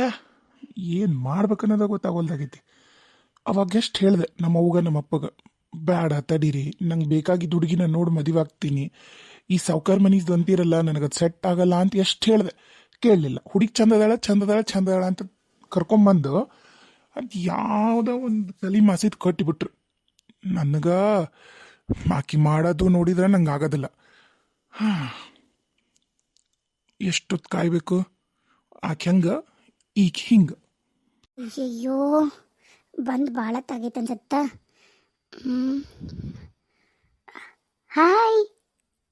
ಛೇ ಏನು ಮಾಡ್ಬೇಕನ್ನೋದ ಗೊತ್ತಾಗೋಲ್ದಾಗೈತಿ. ಅವಾಗ ಎಷ್ಟು ಹೇಳಿದೆ, ನಮ್ಮ ಅವ್ಗ ನಮ್ಮ ಅಪ್ಪಗ ಬೇಡ ತಡೀರಿ, ನಂಗೆ ಬೇಕಾಗಿದ್ದ ಹುಡುಗಿನ ನೋಡಿ ಮದುವೆ ಆಗ್ತೀನಿ. ಈ ಸೌಕರ್ ಮನೀಸ್ದು ಅಂತೀರಲ್ಲ ನನಗದು ಸೆಟ್ ಆಗಲ್ಲ ಅಂತ ಎಷ್ಟು ಹೇಳಿದೆ. ಕೇಳಲಿಲ್ಲ. ಹುಡುಗಿ ಚಂದದಾಳ ಚಂದದಾಳ ಚಂದದಾಳ ಅಂತ ಕರ್ಕೊಂಬಂದು ಅದು ಯಾವುದೋ ಒಂದು ತಲೆ ಮಾಸಿದ್ ಕಟ್ಟಿಬಿಟ್ರು. ನನಗೆ ಮಾಕಿ ಮಾಡೋದು ನೋಡಿದ್ರೆ ನಂಗೆ ಆಗೋದಿಲ್ಲ. ಹಾಂ ಎಷ್ಟೊತ್ತು ಕಾಯಬೇಕು? ಆಕೆ ಹಂಗೆ ಈಗ ಹಿಂಗೆ ಅಯ್ಯಯ್ಯೋ ಬಂದು ಭಾಳ ತಾಗೈತೆ ಅನ್ಸತ್ತ. ಹಾಯ್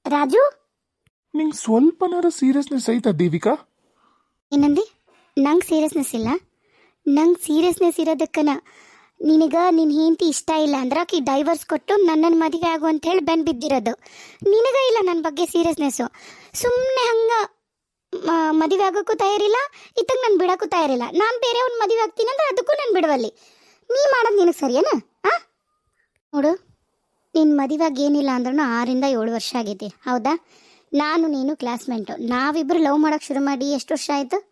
ರಾಜು? ನಿಂಗೆ ಸ್ವಲ್ಪನಾರ ಸೀರಿಯಸ್ನೆಸ್ ಐತಾ ದೇವಿಕಾ? ಏನಂದಿ ನಂಗೆ ಸೀರಿಯಸ್ನೆಸ್ ಇಲ್ಲ. ನಂಗೆ ಸೀರಿಯಸ್ನೆಸ್ ಇರೋದಕ್ಕನ ನಿನಗ ನಿನ್ನ ಹೆಂಡತಿ ಇಷ್ಟ ಇಲ್ಲ ಅಂದ್ರೆ ಆಕಿ ಡೈವರ್ಸ್ ಕೊಟ್ಟು ನನ್ನನ್ನು ಮದುವೆ ಆಗು ಅಂತ ಹೇಳಿ ಬೆನ್ ಬಿದ್ದಿರೋದು ನಿನಗ ಇಲ್ಲ ನನ್ನ ಬಗ್ಗೆ ಸೀರಿಯಸ್ನೆಸ್ಸು ಸುಮ್ಮನೆ ಹಂಗ ಮದುವೆ ಆಗೋಕ್ಕೂ ತಯಾರಿಲ್ಲ, ಇತ್ತಾಗ ನಾನು ಬಿಡೋಕ್ಕೂ ತಯಾರಿಲ್ಲ. ನಾನು ಬೇರೆ ಒಂದು ಮದುವೆ ಆಗ್ತೀನಿ ಅಂದ್ರೆ ಅದಕ್ಕೂ ನಾನು ಬಿಡುವಲ್ಲಿ. ನೀ ಮಾಡೋದು ನಿನಗೆ ಸರಿಯೇನು? ಆ? ನೋಡು ನಿನ್ನ ಮದುವೆಗೆ ಏನಿಲ್ಲ ಅಂದ್ರೂ ಆರಿಂದ ಏಳು ವರ್ಷ ಆಗೈತಿ. ಹೌದಾ? ನಾನು, ನೀನು ಕ್ಲಾಸ್ಮೇಟು. ನಾವಿಬ್ಬರು ಲವ್ ಮಾಡೋಕ್ಕೆ ಶುರು ಮಾಡಿ ಎಷ್ಟು ವರ್ಷ ಆಯಿತು?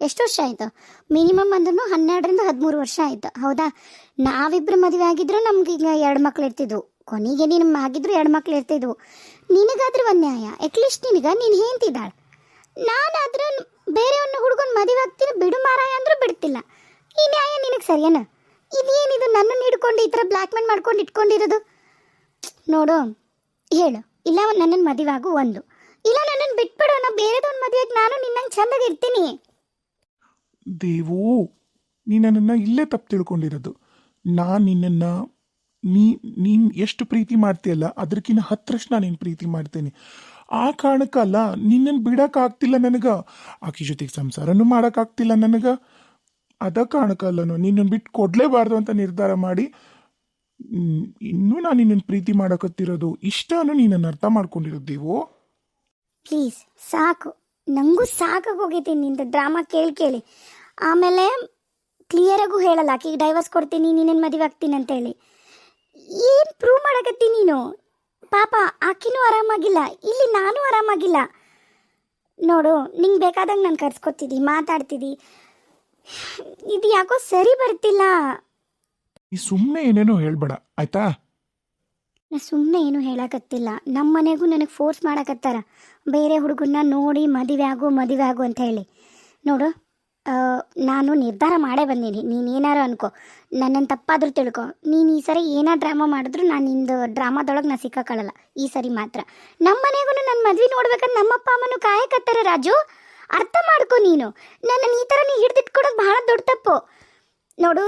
ಎಷ್ಟು ವರ್ಷ ಆಯಿತು? ಮಿನಿಮಮ್ ಅಂದ್ರೂ ಹನ್ನೆರಡರಿಂದ ಹದಿಮೂರು ವರ್ಷ ಆಯಿತು. ಹೌದಾ? ನಾವಿಬ್ಬರು ಮದುವೆ ಆಗಿದ್ರು ನಮ್ಗೆ ಈಗ ಎರಡು ಮಕ್ಳು ಇರ್ತಿದ್ವು. ಕೊನೆಗೆ ನೀನು ಆಗಿದ್ರು ಎರಡು ಮಕ್ಳು ಇರ್ತಿದ್ವು. ನಿನಗಾದ್ರೂ ಒಂದು ನ್ಯಾಯ ಅಟ್ಲೀಸ್ಟ್ ನಿನಗೆ ನೀನು ಹೇಳ್ತಿದ್ದಾಳೆ ನಾನಾದ್ರೂ ಬೇರೆಯವ್ರನ್ನ ಹುಡ್ಕೊಂಡು ಮದುವೆ ಆಗ್ತೀನಿ, ಬಿಡು ಮಾರಾಯ ಅಂದ್ರೂ ಬಿಡ್ತಿಲ್ಲ. ಈ ನ್ಯಾಯ ನಿನಗೆ ಸರಿಯೇನ? ಇದೇನಿದು ನನ್ನನ್ನು ಹಿಡ್ಕೊಂಡು ಈ ಥರ ಬ್ಲ್ಯಾಕ್ ಮೇಲ್ ಮಾಡ್ಕೊಂಡು ಇಟ್ಕೊಂಡಿರೋದು? ನೋಡು, ಹೇಳು. ಇಲ್ಲ ನನ್ನನ್ನು ಮದುವೆ ಆಗು, ಒಂದು. ಇಲ್ಲ ನನ್ನನ್ನು ಬಿಟ್ಬಿಡು ನಾ ಬೇರೆದೊಂದು ಮದುವೆಗೆ ನಾನು ನಿನ್ನಂಗೆ ಚಂದಾಗಿ ಇರ್ತೀನಿ. ದೇವು, ನೀ ನನ್ನನ್ನು ಇಲ್ಲೇ ತಪ್ಪು ತಿಳ್ಕೊಂಡಿರೋದು. ನಾನು ನಿನ್ನನ್ನು, ನೀ, ನೀನು ಎಷ್ಟು ಪ್ರೀತಿ ಮಾಡ್ತೀಯಲ್ಲ ಅದಕ್ಕಿಂತ ಹತ್ತರಷ್ಟು ನಾನು ನಿನ್ನ ಪ್ರೀತಿ ಮಾಡ್ತೇನೆ. ಆ ಕಾರಣಕ್ಕಲ್ಲ, ನಿನ್ನನ್ನು ಬಿಡೋಕ್ಕಾಗ್ತಿಲ್ಲ ನನಗೆ. ಆಕಿ ಜೊತೆಗೆ ಸಂಸಾರನು ಮಾಡೋಕ್ಕಾಗ್ತಿಲ್ಲ ನನಗೆ. ಅದ ಕಾರಣಕ್ಕಲ್ಲನು, ನಿನ್ನನ್ನು ಬಿಟ್ಟು ಕೊಡಲೇಬಾರ್ದು ಅಂತ ನಿರ್ಧಾರ ಮಾಡಿ ಇನ್ನೂ ನಾನು ನಿನ್ನನ್ನು ಪ್ರೀತಿ ಮಾಡಕತ್ತಿರೋದು, ಇಷ್ಟನೂ ನೀನನ್ನು ಅರ್ಥ ಮಾಡ್ಕೊಂಡಿರೋದೇವು ದೇವು ಪ್ಲೀಸ್, ಸಾಕು. ನನಗೂ ಸಾಕಾಗಿ ಹೋಗೈತಿ ನಿಂದು ಡ್ರಾಮಾ ಕೇಳಿ ಕೇಳಿ. ಆಮೇಲೆ ಕ್ಲಿಯರಾಗೂ ಹೇಳಲ್ಲ ಆಕೆಗೆ ಡೈವರ್ಸ್ ಕೊಡ್ತೀನಿ ನೀನೇನು ಮದುವೆ ಆಗ್ತೀನಿ ಅಂತೇಳಿ ಏನು ಪ್ರೂವ್ ಮಾಡಕತ್ತಿ ನೀನು? ಪಾಪ ಆಕಿನೂ ಆರಾಮಾಗಿಲ್ಲ. ಇಲ್ಲಿ ನಾನು ಆರಾಮಾಗಿಲ್ಲ. ನೋಡು ನಿಂಗೆ ಬೇಕಾದಂಗೆ ನಾನು ಕರ್ಸ್ಕೊತಿದ್ದಿ ಮಾತಾಡ್ತಿದ್ದಿ ಇದು ಯಾಕೋ ಸರಿ ಬರ್ತಿಲ್ಲ. ನೀ ಸುಮ್ಮನೆ ಏನೇನೋ ಹೇಳ್ಬೇಡ ಆಯ್ತಾ? ನಾ ಸುಮ್ಮನೆ ಏನು ಹೇಳಕತ್ತಿಲ್ಲ. ನಮ್ಮ ಮನೆಗೂ ನನಗೆ ಫೋರ್ಸ್ ಮಾಡಕತ್ತಾರ. ಬೇರೆ ಹುಡುಗನ್ನ ನೋಡಿ ಮದುವೆ ಆಗು ಮದುವೆ ಆಗು ಅಂತ ಹೇಳಿ. ನೋಡು ನಾನು ನಿರ್ಧಾರ ಮಾಡೇ ಬಂದೀನಿ. ನೀನು ಏನಾರು ಅನ್ಕೋ. ನನ್ನನ್ನು ತಪ್ಪಾದರೂ ತಿಳ್ಕೊ. ನೀನು ಈ ಸರಿ ಏನೋ ಡ್ರಾಮಾ ಮಾಡಿದ್ರು ನಾನು ನಿಂದು ಡ್ರಾಮಾದೊಳಗೆ ನಾ ಸಿಕ್ಕಾಕೊಳ್ಳಲ್ಲ ಈ ಸರಿ ಮಾತ್ರ. ನಮ್ಮ ಮನೆಗೂ ನನ್ನ ಮದ್ವೆ ನೋಡ್ಬೇಕಂತ ನಮ್ಮಪ್ಪ ಅಮ್ಮನೂ ಕಾಯಕತ್ತಾರೆ ರಾಜು. ಅರ್ಥ ಮಾಡ್ಕೊ ನೀನು. ನನ್ನನ್ನು ಈ ಥರ ನೀ ಹಿಡ್ದಿಟ್ಕೊಡೋದು ಭಾಳ ದೊಡ್ಡ ತಪ್ಪು. ನೋಡು,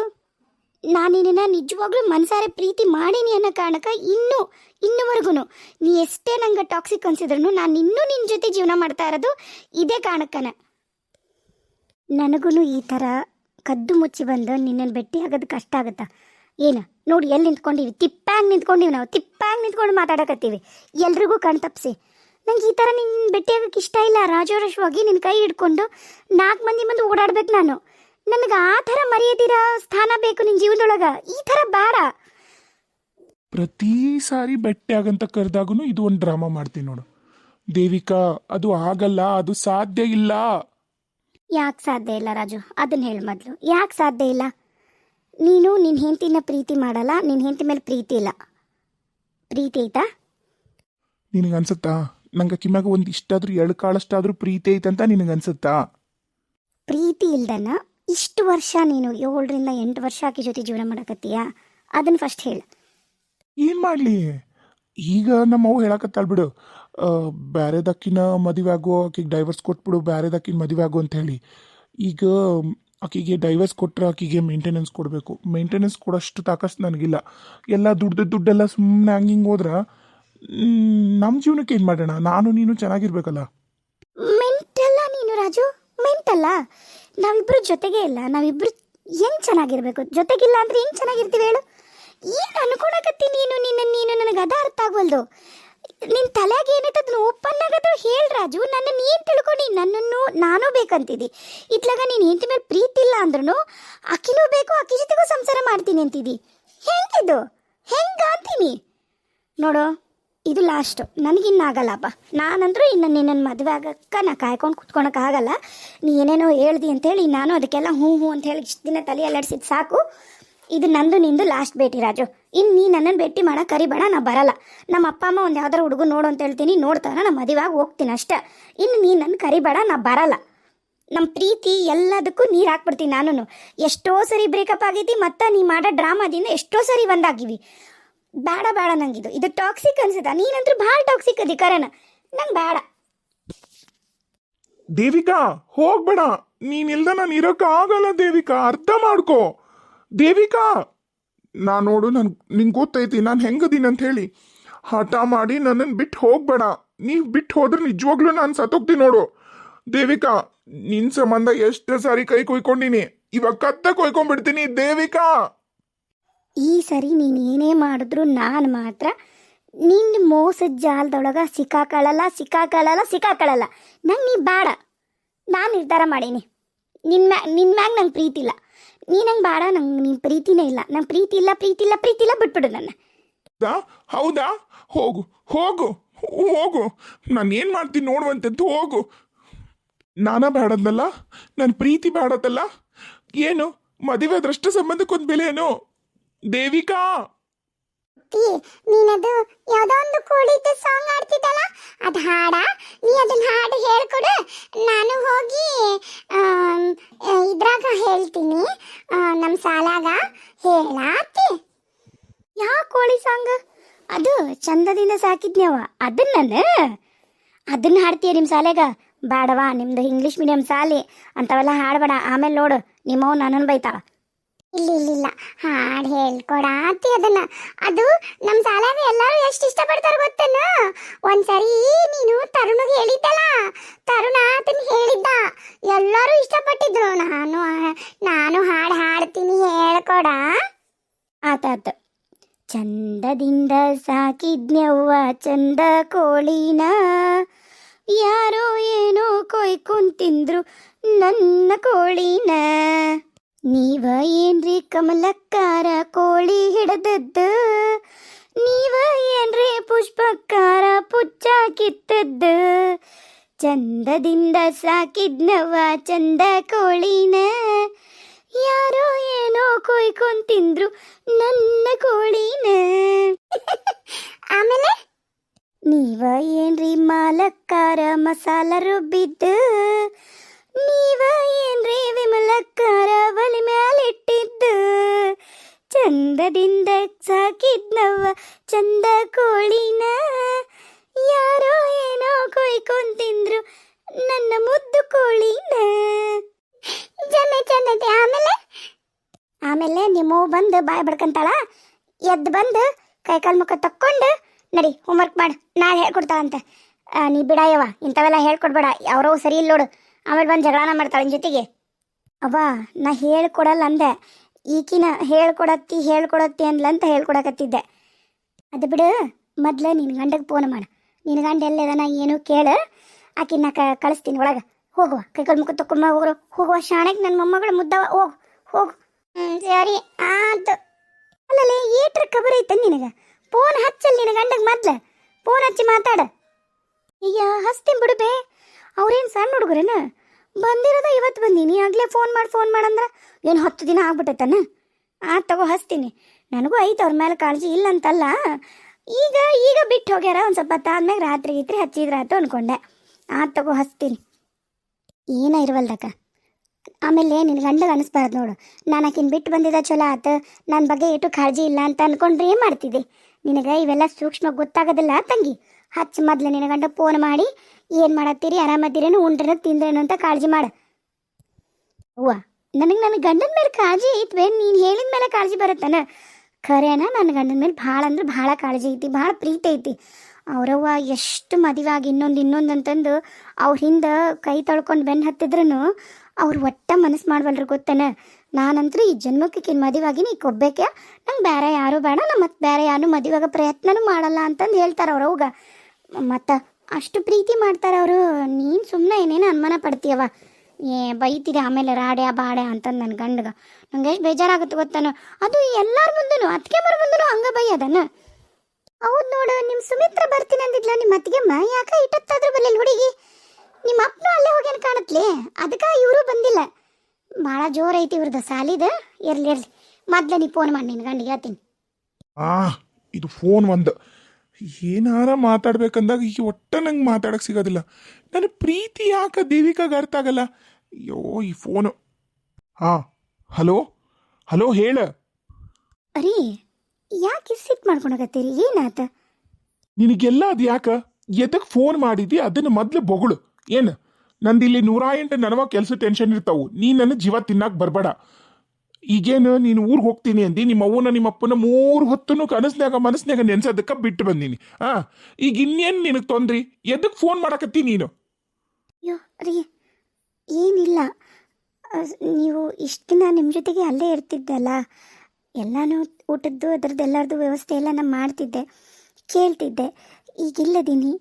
ನಾನು ನಿನ್ನ ನಿಜವಾಗ್ಲೂ ಮನಸಾರೆ ಪ್ರೀತಿ ಮಾಡೀನಿ ಅನ್ನೋ ಕಾರಣಕ್ಕೆ ಇನ್ನೂ ಇನ್ನುವರೆಗೂ ನೀ ಎಷ್ಟೇ ನಂಗೆ ಟಾಕ್ಸಿಕ್ ಅನ್ಸಿದ್ರು ನಾನು ಇನ್ನೂ ನಿನ್ನ ಜೊತೆ ಜೀವನ ಮಾಡ್ತಾ ಇರೋದು ಇದೇ ಕಾರಣಕ್ಕನ. ನನಗೂ ಈ ಥರ ಕದ್ದು ಮುಚ್ಚಿ ಬಂದು ನಿನ್ನನ್ನು ಭೇಟಿ ಆಗೋದು ಕಷ್ಟ ಆಗುತ್ತಾ? ಏನು? ನೋಡಿ, ಎಲ್ಲಿ ನಿಂತ್ಕೊಂಡಿವಿ? ತಿಪ್ಪಾಗಿ ನಿಂತ್ಕೊಂಡಿವಿ ನಾವು. ತಿಪ್ಪಾಗಿ ನಿಂತ್ಕೊಂಡು ಮಾತಾಡಕತ್ತೀವಿ. ಎಲ್ರಿಗೂ ಕಣ್ ತಪ್ಪಿಸಿ ನಂಗೆ ಈ ಥರ ನಿನ್ನ ಭೇಟಿ ಆಗೋಕ್ಕೆ ಇಷ್ಟ ಇಲ್ಲ. ರಾಜೋರಶವಾಗಿ ನಿನ್ನ ಕೈ ಹಿಡ್ಕೊಂಡು ನಾಲ್ಕು ಮಂದಿ ಮುಂದೆ ಓಡಾಡ್ಬೇಕು ನಾನು. ನನಗೆ ಆ ಥರ ಮರೆಯದಿರೋ ಸ್ಥಾನ ಬೇಕು ನಿನ್ನ ಜೀವನದೊಳಗೆ. ಈ ಥರ ಬೇಡ. ಪ್ರತಿ ಸಾರಿ ಬೆಟ್ಟೆ ಆಗಂತ ಕರೆದಾಗೂ ಇದು ಒಂದು ಡ್ರಾಮಾ ಮಾಡ್ತೀನಿ ನೋಡು. ದೇವಿಕಾ, ಅದು ಆಗಲ್ಲ, ಅದು ಸಾಧ್ಯ ಇಲ್ಲ. ಯಾಕೆ ಸಾಧ್ಯ ಇಲ್ಲ ರಾಜು? ಅದನ್ನ ಹೇಳಿ ಮೊದಲು. ಯಾಕೆ ಸಾಧ್ಯ ಇಲ್ಲ? ನೀನು ನಿನ್ನ ಹೆಂಡತಿನ ಪ್ರೀತಿ ಮಾಡಲ್ಲ ನಿನ್ನ ಹೆಂಡತಿ ಮೇಲೆ ಪ್ರೀತಿ ಇಲ್ಲ. ಪ್ರೀತಿ ಐತಾ ನಿನಗೆ ಅನ್ಸುತ್ತಾ? ನಂಗೆ ಕಿಮ್ಯಾಗ ಒಂದು ಇಷ್ಟಾದ್ರೂ ಎಳು ಕಾಳಷ್ಟಾದ್ರೂ ಪ್ರೀತಿ ಐತಂತ ನಿನಗೆ ಅನ್ಸುತ್ತಾ? ಪ್ರೀತಿ ಇಲ್ದನ ಇಷ್ಟು ವರ್ಷ ನೀನು ಏಳರಿಂದ ಎಂಟು ವರ್ಷ ಆಕಿ ಜೊತೆ ಜೀವನ ಮಾಡಕತ್ತೀಯ? ಅದನ್ನ ಫಸ್ಟ್ ಹೇಳು. ಏನು ಮಾಡಲಿ? ಈಗ ನಮ್ಮ ಅವ್ವ ಹೇಳಕತ್ತಾಳ ಬಿಡು ಬ್ಯಾರೆದಕ್ಕಿನ ಮದುವೆ ಆಗೋ, ಆಕಿಗೆ ಡೈವರ್ಸ್ ಕೊಟ್ಬಿಡು, ಬ್ಯಾರೆದಕ್ಕಿನ ಮದುವೆ ಆಗು ಅಂತ ಹೇಳಿ. ಈಗ ಆಕಿಗೆ ಡೈವರ್ಸ್ ಕೊಟ್ಟರೆ ಆಕಿಗೆ ಮೇಂಟೆನೆನ್ಸ್ ಕೊಡಬೇಕು. ಮೇಂಟೆನೆನ್ಸ್ ಕೊಡೋಷ್ಟು ತಾಕಷ್ಟು ನನಗಿಲ್ಲ. ಎಲ್ಲ ದುಡ್ಡು ದುಡ್ಡೆಲ್ಲ ಸುಮ್ಮನೆ ಹಂಗೆ ಹಿಂಗೆ ಹೋದ್ರೆ ನಮ್ಮ ಜೀವನಕ್ಕೆ ಏನು ಮಾಡೋಣ? ನಾನು ನೀನು ಚೆನ್ನಾಗಿರ್ಬೇಕಲ್ಲ? ಮೆಂಟಲ್ಲ ನೀನು ರಾಜು? ಮೆಂಟಲ್ಲ ನಾವಿಬ್ರು ಜೊತೆಗೆ ಇಲ್ಲ. ನಾವಿಬ್ರು ಹೆಂಗೆ ಚೆನ್ನಾಗಿರ್ಬೇಕು? ಜೊತೆಗಿಲ್ಲ ಅಂದ್ರೆ ಹೆಂಗೆ ಚೆನ್ನಾಗಿರ್ತೀವಿ ಹೇಳು? ಏನು ಅನ್ಕೊಳಕತ್ತಿ ನೀನು? ನಿನ್ನ ನೀನು ನನಗೆ ಅದ ಅರ್ಥ ಆಗವಲ್ದು ನಿನ್ನ ತಲೆಗೆ ಏನೈತೆ ಅದನ್ನ ಓಪನ್ ಆಗದ್ರು ಹೇಳ್ ರಾಜು. ನನ್ನನ್ನು ನೀನ್ ತಿಳ್ಕೊಂಡು. ನನ್ನನ್ನು ನಾನು ಬೇಕಂತಿದ್ದಿ. ಇತ್ಲಾಗ ನೀನು ಹೆಂಡತಿ ಮೇಲೆ ಪ್ರೀತಿ ಇಲ್ಲ ಅಂದ್ರೂ ಅಕ್ಕಿನೂ ಬೇಕು ಅಕ್ಕಿ ಜೊತೆಗೂ ಸಂಸಾರ ಮಾಡ್ತೀನಿ ಅಂತಿದ್ದಿ. ಹೆಂಗಿದು? ಹೆಂಗ ಅಂತೀನಿ? ನೋಡು, ಇದು ಲಾಸ್ಟು ನನಗಿನ್ನಾಗಲ್ಲಪ್ಪ ನಾನಂದ್ರೂ ಇನ್ನು ನಿನ್ನನ್ನು ಮದುವೆ ಆಗಕ್ಕೆ ನಾ ಕಾಯ್ಕೊಂಡು ಕುತ್ಕೊಳಕ್ಕಾಗಲ್ಲ ನೀ ಏನೇನೋ ಹೇಳ್ದಿ ಅಂತೇಳಿ ನಾನು ಅದಕ್ಕೆಲ್ಲ ಹ್ಞೂ ಹ್ಞೂ ಅಂತ ಹೇಳಿ ಇಷ್ಟು ದಿನ ತಲೆ ಅಲ್ಲಾಡ್ಸಿದ್ದು ಸಾಕು. ಇದು ನಂದು, ನಿಂದು ಲಾಸ್ಟ್ ಭೇಟಿ ರಾಜು. ಇನ್ನು ನೀ ನನ್ನನ್ನು ಭೇಟಿ ಮಾಡೋಕೆ ಕರಿಬೇಡ, ನಾ ಬರಲ್ಲ. ನಮ್ಮ ಅಪ್ಪ, ಅಮ್ಮ ಒಂದು ಯಾವ್ದಾರು ಹುಡುಗ ನೋಡು ಅಂತ ಹೇಳ್ತೀನಿ ನೋಡ್ತಾರ ನಾ ಮದುವೆಗೆ ಹೋಗ್ತೀನಿ ಅಷ್ಟೇ. ಇನ್ನು ನೀ ನನ್ನ ಕರಿಬೇಡ, ನಾ ಬರಲ್ಲ. ನಮ್ಮ ಪ್ರೀತಿ ಎಲ್ಲದಕ್ಕೂ ನೀರು ಹಾಕ್ಬಿಡ್ತೀನಿ ನಾನು ಎಷ್ಟೋ ಸರಿ ಬ್ರೇಕಪ್ ಆಗೈತಿ, ಮತ್ತು ನೀ ಮಾಡೋ ಡ್ರಾಮಾದಿಂದ ಎಷ್ಟೋ ಸರಿ ಒಂದಾಗಿವಿ. ಬೇಡ ಬೇಡ ನಂಗಿದು. ಇದು ಟಾಕ್ಸಿಕ್ ಅನ್ಸುತ್ತಾ? ನೀನಂತೂ ಭಾಳ ಟಾಕ್ಸಿಕ್ ಅಧಿಕಾರನ. ಕರೆನ ನಂಗೆ ಬೇಡ ದೇವಿಕಾ, ಹೋಗ್ಬೇಡ. ನೀನಿಲ್ದ ನಾನು ಇರೋಕೆ ಆಗಲ್ಲ ದೇವಿಕಾ. ಅರ್ಥ ಮಾಡ್ಕೋ. ದೇವಿಕಾ ನಾ ನೋಡು, ನನ್, ನಿಂಗೆ ಗೊತ್ತೈತಿ, ನಾನು ಹೆಂಗದೀನಿ ಅಂತ ಹೇಳಿ. ಹಠ ಮಾಡಿ ನನ್ನನ್ನು ಬಿಟ್ಟು ಹೋಗ್ಬೇಡ. ನೀವು ಬಿಟ್ಟು ಹೋದ್ರೆ ನಿಜವಾಗ್ಲೂ ನಾನು ಸತ್ತೋಗ್ತೀನಿ ನೋಡು. ದೇವಿಕಾ ನಿನ್ನ ಸಂಬಂಧ ಎಷ್ಟು ಸಾರಿ ಕೈ ಕೊಯ್ಕೊಂಡಿನಿ. ಇವಾಗ ಕತ್ತ ಕೊಯ್ಕೊಂಡ್ಬಿಡ್ತೀನಿ, ದೇವಿಕಾ. ಈ ಸರಿ ನೀನು ಏನೇ ಮಾಡಿದ್ರು ನಾನು ಮಾತ್ರ ನಿನ್ನ ಮೋಸದ ಜಾಲದೊಳಗೆ ಸಿಕ್ಕಾಕೊಳ್ಳಲ್ಲ ಸಿಕ್ಕಾಕೊಳ್ಳಲ್ಲ ಸಿಕ್ಕಾಕೊಳ್ಳಲ್ಲ ನಂಗೆ ನೀ ಬೇಡ ನಾನು ನಿರ್ಧಾರ ಮಾಡೀನಿ. ನಿನ್ನ ಮ್ಯಾ ನಿನ್ನ ಮ್ಯಾಗ ನಂಗೆ ಪ್ರೀತಿ ಇಲ್ಲ. ನೀ ನಂಗೆ ಬೇಡ, ನಂಗೆ ನಿನ್ನ ಪ್ರೀತಿನೇ ಇಲ್ಲ. ನಂಗೆ ಪ್ರೀತಿ ಇಲ್ಲ ಪ್ರೀತಿ ಇಲ್ಲ ಪ್ರೀತಿ ಇಲ್ಲ ಬಿಟ್ಬಿಡು ನನ್ನ. ಹೌದಾ? ಹೋಗು ಹೋಗು ಹೋಗು. ನಾನು ಏನು ಮಾಡ್ತೀನಿ ನೋಡುವಂಥದ್ದು ಹೋಗು. ನಾನ ಬೇಡದ್ನಲ್ಲ ನನ್ನ ಪ್ರೀತಿ ಬೇಡದಲ್ಲ ಏನು, ಮದುವೆ ದೃಷ್ಟ ಸಂಬಂಧಕ್ಕೊಂದು ಏನು ದೇವಿಕಾ ನೀನದು ಯಾವುದೋ ಒಂದು ಕೋಳಿದ ಸಾಂಗ್ ಆಡ್ತಿದ್ದಲ್ಲ ಅದು ಹಾಡ, ನೀ ಅದನ್ನ ಹಾಡು ಹೇಳ್ಕೊಡು. ನಾನು ಹೋಗಿ ಇದ್ರಾಗ ಹೇಳ್ತೀನಿ. ನಮ್ಮ ಸಾಲಾಗ ಹೇಳಾತಿ ಯಾವ ಕೋಳಿ ಸಾಂಗ್ ಅದು ಚಂದದಿಂದ ಸಾಕಿದ್ನೇವ ಅದನ್ನ ಅದನ್ನ ಹಾಡ್ತೀಯ ನಿಮ್ಮ ಸಾಲೆಗ? ಬೇಡವಾ ನಿಮ್ದು ಇಂಗ್ಲೀಷ್ ಮೀಡಿಯಂ ಸಾಲಿ. ಅಂಥವೆಲ್ಲ ಹಾಡಬೇಡ. ಆಮೇಲೆ ನೋಡು ನಿಮ್ಮವ್ ನನ್ನನ್ನು ಬೈತಾಳ. ಇಲ್ಲ ಇಲ್ಲ ಇಲ್ಲ. ಹಾಡು ಹೇಳ್ಕೊಡಾತಿ ಅದನ್ನ. ಅದು ನಮ್ಮ ಸಾಲಾಗ ಎಲ್ಲರೂ ಎಷ್ಟು ಇಷ್ಟಪಡ್ತಾರೆ ಗೊತ್ತೇನ? ಒಂದ್ಸರಿ ನೀನು ತರುಣಿಗೆ ಹೇಳಿದ್ದಲ್ಲ, ತರುಣ ಆತನ ಹೇಳಿದ್ದ. ಎಲ್ಲರೂ ಇಷ್ಟಪಟ್ಟಿದ್ರು. ನಾನು ನಾನು ಹಾಡು ಹಾಡ್ತೀನಿ ಹೇಳ್ಕೊಡ. ಆತಾತ ಚಂದದಿಂದ ಸಾಕಿದ್ನ್ಯವ್ವ ಚಂದ ಕೋಳಿನ. ಯಾರೋ ಏನೋ ಕೊಯ್ಕೊಂಡ್ ತಿಂದ್ರು ನನ್ನ ಕೋಳಿನ. ನೀವ ಏನ್ರಿ ಕಮಲಕ್ಕಾರ ಕೋಳಿ ಹಿಡದದ್ದು? ನೀವ ಏನ್ರಿ ಪುಷ್ಪಕ್ಕಾರ ಪುಚ್ಚ ಕಿತ್ತದ್ದು ಚಂದದಿಂದ ಸಾಕಿದ್ನವ ಚಂದ ಕೋಳಿನ? ಯಾರೋ ಏನೋ ಕೊಯ್ಕೊಂಡ್ ತಿಂದ್ರು ನನ್ನ ಕೋಳಿನ? ಆಮೇಲೆ? ನೀವ ಏನ್ರಿ ಮಾಲಕ್ಕಾರ ಮಸಾಲ ರುಬ್ಬಿದ್ದು? ನೀವ ಚಂದದಿಂದ ಸಾಕಿದ್ನವ್ವ ಚಂದ ಕೋಳಿನ. ಯಾರೋ ಏನೋ ಕೊಯ್ಕೊಂತಿದ್ರು ನನ್ನ ಮುದ್ದು ಕೋಳಿನ. ಜನ ಚಂದತೆ, ಆಮೇಲೆ? ಆಮೇಲೆ ನಿಮ್ಮವ್ ಬಂದು ಬಾಯ್ ಬಡ್ಕಂತಾಳ? ಎದ್ದು ಬಂದು ಕೈಕಾಲು ಮುಖ ತಕ್ಕೊಂಡು, ನಡಿ ಹೋಮ್ವರ್ಕ್ ಮಾಡು ನಾನು ಹೇಳ್ಕೊಡ್ತಾಳಂತೆ. ನೀ ಬಿಡಾಯವ ಇಂಥವೆಲ್ಲ ಹೇಳ್ಕೊಡ್ಬೇಡ ಯಾರೋ ಸರಿ ಇಲ್ಲ ನೋಡು. ಆಮೇಲೆ ಬಂದು ಜಗಳನ ಮಾಡ್ತಾಳೆ ಜೊತೆಗೆ. ಅವ್ವ, ನಾ ಹೇಳ್ಕೊಡಲ್ಲ ಅಂದೆ ಈಕಿನ ಹೇಳ್ಕೊಡತ್ತಿ ಹೇಳ್ಕೊಡತ್ತಿ ಅಂದ್ಲಂತ ಹೇಳ್ಕೊಡಕತ್ತಿದ್ದೆ. ಅದು ಬಿಡು, ಮೊದ್ಲು ನಿನ್ನ ಗಂಡಗೆ ಫೋನ್ ಮಾಡು. ನಿನ್ನ ಗಂಡ ಎಲ್ಲದನ ಏನು ಕೇಳು. ಆಕಿನ ಕ, ಕಳಿಸ್ತೀನಿ ಒಳಗೆ. ಹೋಗುವ, ಕೈಕಾಲು ಮುಖ ತಕೊಂಡ್ ಹೋಗ್ರು. ಹೋಗುವ ಶಾಣೆಗೆ ನನ್ನ ಮೊಮ್ಮಗಳು ಮುದ್ದವ. ಹೋಗು ಹೋಗು. ಸರಿ ಆತು ಅಲ್ಲಲ್ಲ ಏಟ್ರ ಖಬರ್ ಐತೆ ನಿನಗೆ. ಫೋನ್ ಹಚ್ಚಲ್ ನಿನ್ನ ಗಂಡಗೆ ಮೊದ್ಲು. ಫೋನ್ ಹಚ್ಚಿ ಮಾತಾಡ. ಈಗ ಹಚ್ತೀನಿ ಬಿಡು ಬೇ. ಅವ್ರೇನು ಸಣ್ಣ ಹುಡುಗರೇನ? ಬಂದಿರೋದ ಇವತ್ತು ಬಂದೀನಿ ಆಗಲೇ ಫೋನ್ ಮಾಡಿ ಫೋನ್ ಮಾಡಂದ್ರೆ ಏನು ಹತ್ತು ದಿನ ಆಗ್ಬಿಟ್ಟೈತನ? ಆ, ತಗೋ ಹಚ್ತೀನಿ. ನನಗೂ ಐತೆ ಅವ್ರ ಮೇಲೆ ಕಾಳಜಿ ಇಲ್ಲ ಅಂತಲ್ಲ ಈಗ ಈಗ ಬಿಟ್ಟು ಹೋಗ್ಯಾರ ಒಂದು ಸ್ವಲ್ಪ ಹೊತ್ತಾದ್ಮೇಲೆ ರಾತ್ರಿ ಗೀತ್ರಿ ಹಚ್ಚಿದ್ರಾತು ಅನ್ಕೊಂಡೆ. ಆ, ತಗೋ ಹಚ್ತೀನಿ. ಏನ ಇರುವಲ್ದಕ್ಕ? ಆಮೇಲೆ ನಿನ್ನ ಗಂಡಗೆ ಅನಿಸ್ಬಾರ್ದು ನೋಡು. ನಾನು ಆಕಿನ ಬಿಟ್ಟು ಬಂದಿದ್ದ ಚಲೋ ಆತು. ನನ್ನ ಬಗ್ಗೆ ಇಟ್ಟು ಕಾಳಜಿ ಇಲ್ಲ ಅಂತ ಅನ್ಕೊಂಡ್ರೆ ಏನು ಮಾಡ್ತಿದ್ದೆ ನಿನಗೆ ಇವೆಲ್ಲ ಸೂಕ್ಷ್ಮ ಗೊತ್ತಾಗೋದಿಲ್ಲ ತಂಗಿ? ಹಚ್ಚ ಮೊದಲು ನಿನ್ನ ಗಂಡ ಫೋನ್ ಮಾಡಿ ಏನು ಮಾಡತ್ತೀರಿ? ಆರಾಮತ್ತೀರೇನು ಉಂಡ್ರೇನು? ತಿಂದ್ರೇನು ಅಂತ ಕಾಳಜಿ ಮಾಡ. ಅವ್ವ, ನನಗೆ ನನ್ನ ಗಂಡನ ಮೇಲೆ ಕಾಳಜಿ ಐತ್ವೆ. ನೀನು ಹೇಳಿದ ಮೇಲೆ ಕಾಳಜಿ ಬರುತ್ತಾನ? ಖರೇನ ನನ್ನ ಗಂಡನ ಮೇಲೆ ಭಾಳ ಅಂದ್ರೆ ಭಾಳ ಕಾಳಜಿ ಐತಿ, ಭಾಳ ಪ್ರೀತಿ ಐತಿ. ಅವರವ್ವ ಎಷ್ಟು ಮದುವೆ ಆಗಿ ಇನ್ನೊಂದು ಇನ್ನೊಂದು ಅಂತಂದು ಅವ್ರ ಹಿಂದೆ ಕೈ ತೊಳ್ಕೊಂಡು ಬೆನ್ನು ಹತ್ತಿದ್ರು ಅವ್ರು ಒಟ್ಟ ಮನಸ್ಸು ಮಾಡ್ವಲ್ರಿ ಗೊತ್ತೇನ? ನಾನಂತೂ ಈ ಜನ್ಮಕ್ಕೆ ಮದುವೆ ನೀ ಈಗ ಒಬ್ಬೇಕೆ ನಂಗೆ ಬೇರೆ ಯಾರು ಬೇಡ ನಮ್ಮ ಮತ್ತೆ ಬೇರೆ ಯಾರು ಮದುವೆಗ ಪ್ರಯತ್ನನೂ ಮಾಡಲ್ಲ ಅಂತಂದು ಹೇಳ್ತಾರೆ ಅವ್ರವ್ಗ ಮತ್ತು ಅಷ್ಟು ಪ್ರೀತಿ ಮಾಡ್ತಾರೆ ಅವರು. ನೀನು ಸುಮ್ಮನೆ ಏನೇನು ಅನುಮಾನ ಪಡ್ತೀಯವ ಏ ಬೈತೀರಿ ಆಮೇಲೆ ರಾಡ್ಯ ಬಾಡ್ಯ ಅಂತಂದು ನನ್ನ ಗಂಡಗ. ನಂಗೆ ಎಷ್ಟು ಬೇಜಾರಾಗುತ್ತೆ ಗೊತ್ತಾನು ಅದು ಎಲ್ಲರ ಮುಂದೂ ಅತ್ತಿಗೆ ಬರ ಮುಂದೂ ಹಂಗೆ ಅದನ್ನ? ಹೌದು ನೋಡು ನಿಮ್ಮ ಸುಮಿತ್ರ ಬರ್ತೀನಿ ಅಂದಿದ್ಲ ನಿಮ್ಮ ಅತ್ತಿಗೆಮ್ಮ ಯಾಕೆ ಇಟ್ಟತ್ತಾದ್ರೂ ಬರಲಿಲ್ಲ ಹುಡುಗಿ? ನಿಮ್ಮ ಅಪ್ಪನೂ ಅಲ್ಲೇ ಹೋಗ್ಯಾನ ಕಾಣತ್ಲೆ? ಅದಕ್ಕೆ ಇವರು ಬಂದಿಲ್ಲ. ಭಾಳ ಜೋರ ಐತಿ ಇವ್ರದ್ದು ಸಾಲಿದ ಇರ್ಲಿ ಇರ್ಲಿ. ಮೊದ್ಲ ನೀ ಫೋನ್ ಮಾಡಿ ನಿನ್ನ ಗಂಡಿಗೆ ಹೇಳ್ತೀನಿ. ಇದು ಫೋನ್ ಒಂದು. ಏನಾರ ಮಾತಾಡ್ಬೇಕಂದಾಗ ಈ ಒಟ್ಟ ನಂಗೆ ಮಾತಾಡಕ್ ಸಿಗೋದಿಲ್ಲ. ನನ್ನ ಪ್ರೀತಿ ಯಾಕ ದೇವಿಕಾಗ ಅರ್ಥ ಆಗಲ್ಲ? ಅಯ್ಯೋ ಈ ಫೋನು ಹಾ ಹಲೋ? ಹಲೋ ಹೇಳ. ಅರಿ ಯಾಕೆ ಸಿಟ್ ಮಾಡ್ಕೊಳಕತ್ತೀರಿ ಏನಾತ? ನಿನಗೆಲ್ಲ ಅದು ಯಾಕ? ಎದಕ್ ಫೋನ್ ಮಾಡಿದಿ ಅದನ್ನ ಮೊದ್ಲು ಬೊಗಳು. ಏನು? ನಂದು ಇಲ್ಲಿ ನೂರ ಎಂಟು ನನವ ಕೆಲಸ ಟೆನ್ಷನ್ ಇರ್ತಾವು. ನೀ ನನ್ನ ಜೀವ ತಿನ್ನಕ್ಕೆ ಬರಬೇಡ. ಈಗೇನು ನೀನು ಊರಿಗೆ ಹೋಗ್ತೀನಿ ಅಂದಿ, ನಿಮ್ಮ ಅವ್ವನ ನಿಮ್ಮ ಅಪ್ಪನ ಮೂರು ಹೊತ್ತನು ಕನಸ್ನಾಗ ಮನಸ್ನಾಗ ನೆನ್ಸೋದಕ್ಕೆ ಬಿಟ್ಟು ಬಂದೀನಿ. ಆ, ಈಗ ಇನ್ನೇನು ನಿನಗೆ ತೊಂದ್ರಿ? ಎದಕ್ಕೆ ಫೋನ್ ಮಾಡಕತ್ತಿ ನೀನು? ಏನಿಲ್ಲ. ನೀವು ಇಷ್ಟು ದಿನ ನಿಮ್ಮ ಜೊತೆಗೆ ಅಲ್ಲೇ ಇರ್ತಿದ್ದಲ್ಲ, ಎಲ್ಲಾನು ಊಟದ್ದು, ಅದರದ್ದು ಎಲ್ಲರದ್ದು ವ್ಯವಸ್ಥೆ ಎಲ್ಲ ನಾನು ಮಾಡ್ತಿದ್ದೆ, ಕೇಳ್ತಿದ್ದೆ. ಈಗಿಲ್ಲದೀನಿ.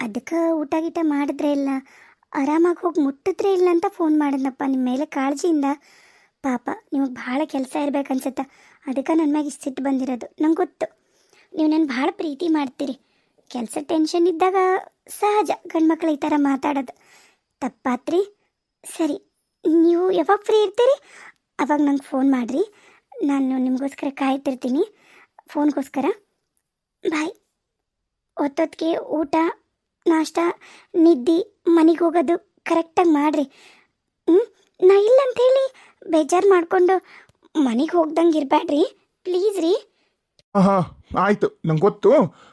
ಅದಕ್ಕೆ ಊಟ ಗೀಟ ಮಾಡಿದ್ರೆ ಇಲ್ಲ. ಆರಾಮಾಗಿ ಹೋಗಿ ಮುಟ್ಟಿದ್ರೆ ಇಲ್ಲ ಅಂತ ಫೋನ್ ಮಾಡಿದ್ನಪ್ಪ ನಿಮ್ಮ ಮೇಲೆ ಕಾಳಜಿಯಿಂದ. ಪಾಪ, ನಿಮಗೆ ಭಾಳ ಕೆಲಸ ಇರ್ಬೇಕನ್ಸುತ್ತೆ ಅದಕ್ಕೆ ನನ್ನ ಮ್ಯಾಗ ಇಷ್ಟ್ ಸಿಟ್ಟು ಬಂದಿರೋದು. ನಂಗೆ ಗೊತ್ತು. ನೀವು ನನ್ನ ಭಾಳ ಪ್ರೀತಿ ಮಾಡ್ತೀರಿ. ಕೆಲಸ ಟೆನ್ಷನ್ ಇದ್ದಾಗ ಸಹಜ ಗಂಡ್ಮಕ್ಳು ಈ ಥರ ಮಾತಾಡೋದು. ತಪ್ಪಾತ್ರಿ? ಸರಿ, ನೀವು ಯಾವಾಗ ಫ್ರೀ ಇರ್ತೀರಿ? ಅವಾಗ ನಂಗೆ ಫೋನ್ ಮಾಡಿರಿ. ನಾನು ನಿಮಗೋಸ್ಕರ ಕಾಯ್ತಿರ್ತೀನಿ. ಫೋನ್ಗೋಸ್ಕರ. ಬಾಯ್. ಹೊತ್ತೊತ್ತಿಗೆ ಊಟ, ನಾಷ್ಟ, ನಿದ್ದೆ, ಮನೆಗೆ ಹೋಗೋದು ಕರೆಕ್ಟಾಗಿ ಮಾಡಿರಿ. ಹ್ಞೂ ನಾ ಇಲ್ಲ ಹೇಳಿ ಬೇಜಾರು ಮಾಡಿಕೊಂಡು ಮನೆಗೆ ಹೋಗ್ದಂಗೆ ಇರಬೇಡ್ರಿ ಪ್ಲೀಸ್ ರೀ. ಹಾಂ ಆಯ್ತು. ನಂಗೆ ಗೊತ್ತು.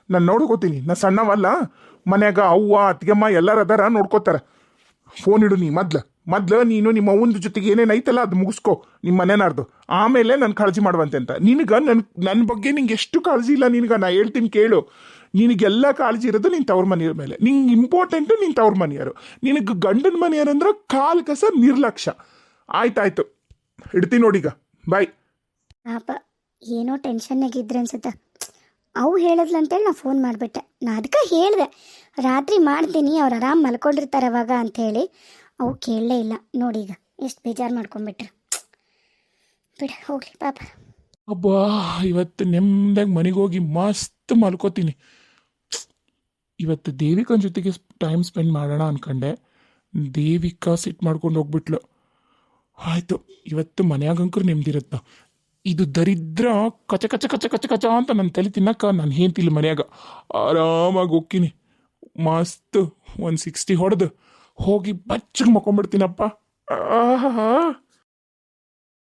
ನಾನು ನೋಡ್ಕೋತೀನಿ ನಾ ಸಣ್ಣವಲ್ಲ. ಮನ್ಯಾಗ ಅವ್ವ, ಅತ್ತಿಗೆಮ್ಮ ಎಲ್ಲರ ಅದಾರ ನೋಡ್ಕೋತಾರ. ಫೋನ್ ಇಡು ನೀ ಮೊದ್ಲು. ಮೊದ್ಲು ನೀನು ನಿಮ್ಮ ಅವ್ವಂದು ಜೊತೆಗೆ ಏನೇನು ಐತಲ್ಲ ಅದು ಮುಗಿಸ್ಕೋ. ನಿಮ್ಮ ಮನೆನಾರ್ದು. ಆಮೇಲೆ ನಾನು ಕಾಳಜಿ ಮಾಡುವಂತೆ ಅಂತ. ನಿನಗೆ ನನ್ನ ನನ್ನ ಬಗ್ಗೆ ನಿಂಗೆ ಎಷ್ಟು ಕಾಳಜಿ ಇಲ್ಲ ನಿನಗೆ? ನಾ ಹೇಳ್ತೀನಿ ಕೇಳು. ನಿನಗೆಲ್ಲ ಕಾಳಜಿ ಇರೋದು ನಿನ್ನ ತವ್ರ ಮನೆಯವ್ರ ಮೇಲೆ. ನಿಂಗೆ ಇಂಪಾರ್ಟೆಂಟು ನಿನ್ನ ತವ್ರ ಮನೆಯವರು. ನಿನಗೆ ಗಂಡನ ಮನೆಯವ್ರಂದ್ರೆ ಕಾಲ್ ಕಸ ನಿರ್ಲಕ್ಷ್ಯ. ಆಯ್ತಾಯ್ತು. ಇಡ್ತೀನಿ ನೋಡೀಗ ಬಾಯ್ ಪಾಪ ಏನೋ ಟೆನ್ಷನ್ನಾಗಿದ್ರೆ ಅನ್ಸುತ್ತೆ? ಅವು ಹೇಳಿದ್ಲು ಅಂತೇಳಿ ನಾ ಫೋನ್ ಮಾಡಿಬಿಟ್ಟೆ. ನಾ ಅದಕ್ಕೆ ಹೇಳಿದೆ ರಾತ್ರಿ ಮಾಡ್ತೀನಿ ಅವ್ರು ಆರಾಮ್ ಮಲ್ಕೊಂಡಿರ್ತಾರೆ ಅವಾಗ ಅಂಥೇಳಿ ಅವು ಕೇಳಲೇ ಇಲ್ಲ. ನೋಡೀಗ ಎಷ್ಟು ಬೇಜಾರು ಮಾಡ್ಕೊಂಡ್ಬಿಟ್ರು ಬಿಡ ಹೋಗ್ಲಿ ಪಾಪ. ಅಬ್ಬಾ ಇವತ್ತು ನೆಮ್ಮದಾಗ ಮನೆಗೆ ಹೋಗಿ ಮಸ್ತ್ ಮಲ್ಕೋತೀನಿ. ಇವತ್ತು ದೇವಿಕನ ಜೊತೆಗೆ ಟೈಮ್ ಸ್ಪೆಂಡ್ ಮಾಡೋಣ ಅನ್ಕಂಡೆ. ದೇವಿಕಾ ಸಿಟ್ ಮಾಡ್ಕೊಂಡು ಹೋಗ್ಬಿಟ್ಲು. ಆಯ್ತು, ಇವತ್ತು ಮನೆಯಾಗಂಕರು ನೆಮ್ಮದಿರುತ್ತ ಇದು ದರಿದ್ರ ಕಚ ಕಚ ಕಚ ಕಚ ಕಚ ಅಂತ ನನ್ನ ತಲೆ ತಿನ್ನಕ್ಕ ನಾನು ಹೇಳ್ತಿಲ್ಲ ಮನೆಯಾಗ. ಆರಾಮಾಗಿ ಹೋಗ್ತೀನಿ. ಮಸ್ತ್, ಒಂದು ಸಿಕ್ಸ್ಟಿ ಹೊಡೆದು. ಹೋಗಿ ಬಚ್ಚಗೆ ಮಕ್ಕೊಂಬಿಡ್ತೀನಪ್ಪ. ಆಹಾ.